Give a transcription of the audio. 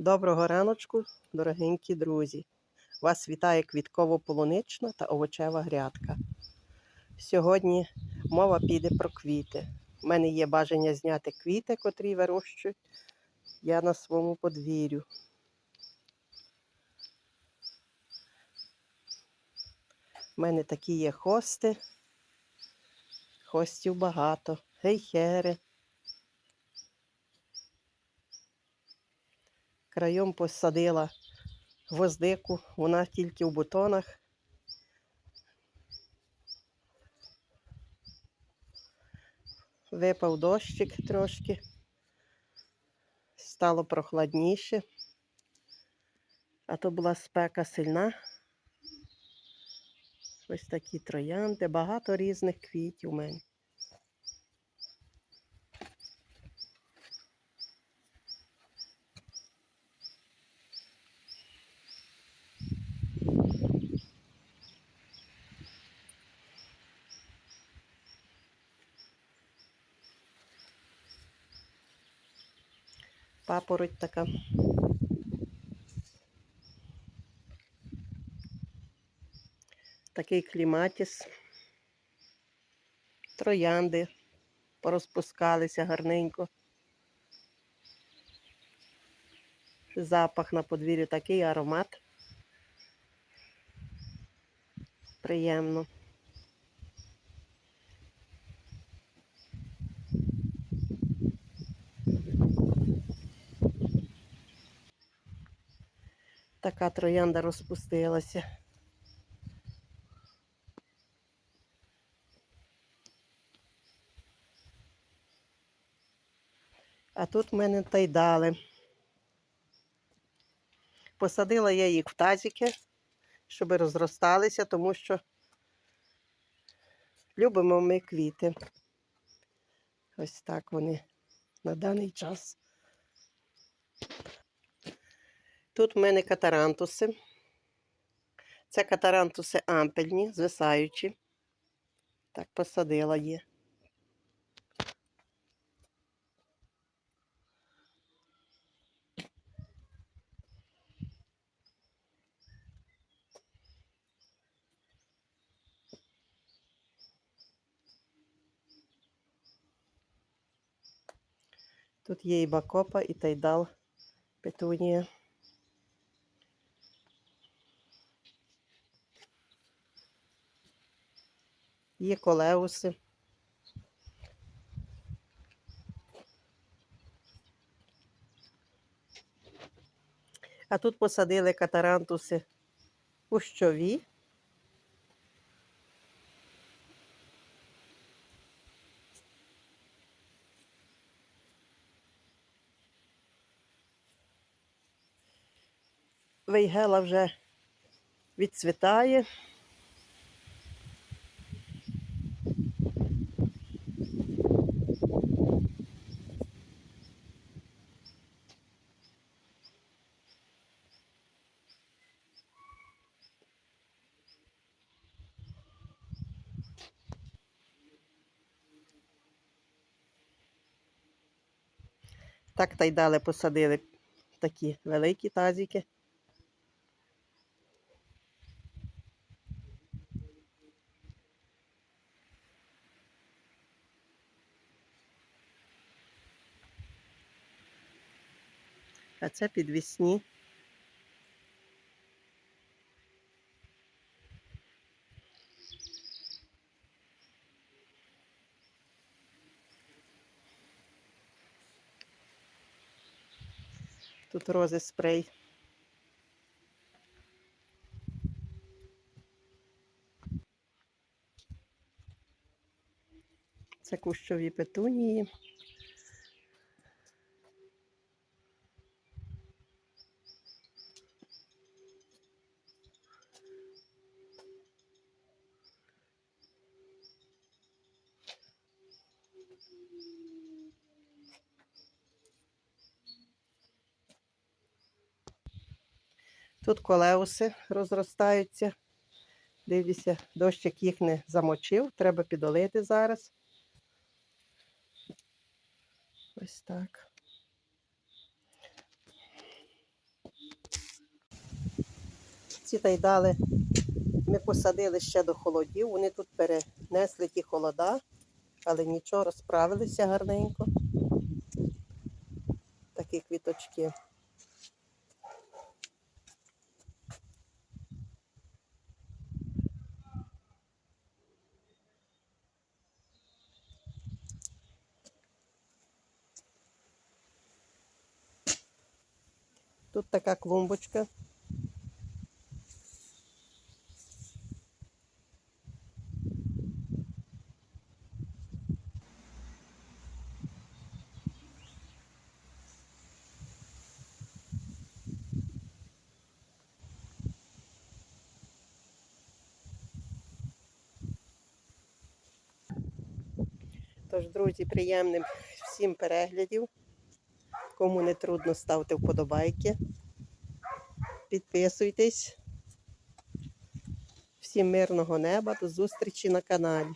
Доброго раночку, дорогенькі друзі! Вас вітає квітково-полунична та овочева грядка. Сьогодні мова піде про квіти. У мене є бажання зняти квіти, котрі вирощую я на своєму подвір'ю. У мене такі є хости. Хостів багато, гейхери. Краєм посадила гвоздику, вона тільки в бутонах. Випав дощик трошки, стало прохладніше, а то була спека сильна. Ось такі троянди, багато різних квітів у мене. Папороть така. Такий кліматіс. Троянди порозпускалися гарненько. Запах на подвір'ї такий аромат. Приємно. Така троянда розпустилася. А тут в мене тайдали. Посадила я їх в тазики, щоб розросталися, тому що любимо ми квіти. Ось так вони на даний час. Тут в мене катарантуси. Це катарантуси ампельні, звисаючі. Так, посадила є. Тут є і бакопа, і тайдал, петунія. Є колеуси. А тут посадили катарантуси кущові. Вейгела вже відцвітає. Так та й дали посадили такі великі тазики. А це підвісні. Тут рози спрей. Це кущові петунії. Тут колеуси розростаються. Дивлюся, дощик їх не замочив, треба підолити зараз. Ось так. ці та й дали. Ми посадили ще до холодів, вони тут перенесли ті холода, але нічого, розправилися гарненько. Такі квіточки. Тут така клумбочка. Тож, друзі, приємним всім переглядів. Кому не трудно, ставте вподобайки. Підписуйтесь. Всім мирного неба. До зустрічі на каналі.